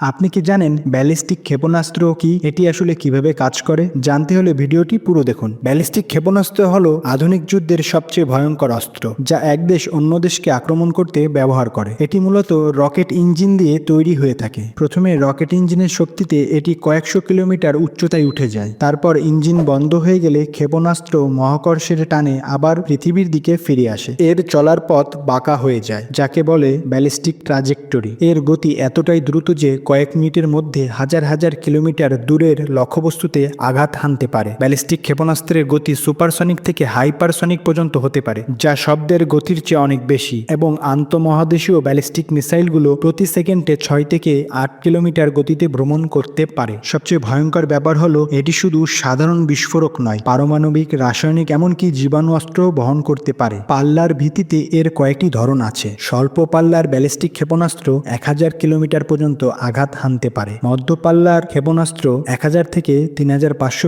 আপনি কি জানেন ব্যালিস্টিক ক্ষেপণাস্ত্র কি? এটি আসলে কীভাবে কাজ করে? জানতে হলে ভিডিওটি পুরো দেখুন। ব্যালিস্টিক ক্ষেপণাস্ত্র হল আধুনিক যুদ্ধের সবচেয়ে ভয়ঙ্কর অস্ত্র, যা এক দেশ অন্য দেশকে আক্রমণ করতে ব্যবহার করে। এটি মূলত রকেট ইঞ্জিন দিয়ে তৈরি হয়ে থাকে। প্রথমে রকেট ইঞ্জিনের শক্তিতে এটি কয়েকশো কিলোমিটার উচ্চতায় উঠে যায়। তারপর ইঞ্জিন বন্ধ হয়ে গেলে ক্ষেপণাস্ত্র মহাকর্ষের টানে আবার পৃথিবীর দিকে ফিরে আসে। এর চলার পথ বাঁকা হয়ে যায়, যাকে বলে ব্যালিস্টিক ট্রাজেক্টরি। এর গতি এতটাই দ্রুত যে কয়েক মিনিটের মধ্যে হাজার হাজার কিলোমিটার দূরের লক্ষ্যবস্তুতে আঘাত হানতে পারে। ব্যালিস্টিক ক্ষেপণাস্ত্রের গতি সুপারসনিক থেকে হাইপারসনিক পর্যন্ত হতে পারে, যা শব্দের গতির চেয়ে অনেক বেশি এবং আন্তঃমহাদেশীয় ব্যালিস্টিক মিসাইলগুলো প্রতি সেকেন্ডে ছয় থেকে আট কিলোমিটার গতিতে ভ্রমণ করতে পারে। সবচেয়ে ভয়ঙ্কর ব্যাপার হলো, এটি শুধু সাধারণ বিস্ফোরক নয়, পারমাণবিক, রাসায়নিক, এমনকি জীবাণু অস্ত্র বহন করতে পারে। পাল্লার ভিত্তিতে এর কয়েকটি ধরন আছে। স্বল্প পাল্লার ব্যালিস্টিক ক্ষেপণাস্ত্র এক হাজার কিলোমিটার পর্যন্ত আঘাত হানতে পারে। মধ্য পাল্লার ক্ষেপণাস্ত্র এক হাজার থেকে তিন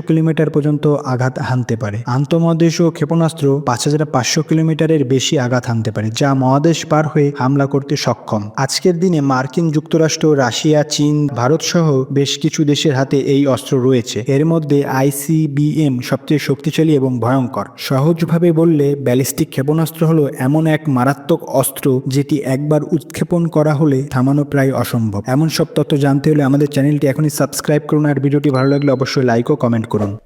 কিলোমিটার পর্যন্ত আঘাত হানতে পারে। আন্তঃমহাদেশীয় ক্ষেপণাস্ত্র পাঁচ হাজার পাঁচশো কিলোমিটারের বেশি আঘাত হানতে পারে, যা মহাদেশ পার হয়ে হামলা করতে সক্ষম। আজকের দিনে মার্কিন যুক্তরাষ্ট্র, রাশিয়া, চীন, ভারত সহ বেশ কিছু দেশের হাতে এই অস্ত্র রয়েছে। এর মধ্যে আইসিবিএম সবচেয়ে শক্তিশালী এবং ভয়ঙ্কর। সহজভাবে বললে, ব্যালিস্টিক ক্ষেপণাস্ত্র হলো এমন এক মারাত্মক অস্ত্র যেটি একবার উৎক্ষেপণ করা হলে থামানো প্রায় অসম্ভব। এমন সব তথ্য জানতে হলে আমাদের চ্যানেলটি এখনই সাবস্ক্রাইব করুন আর ভিডিওটি ভালো লাগলে অবশ্যই লাইক ও কমেন্ট করুন।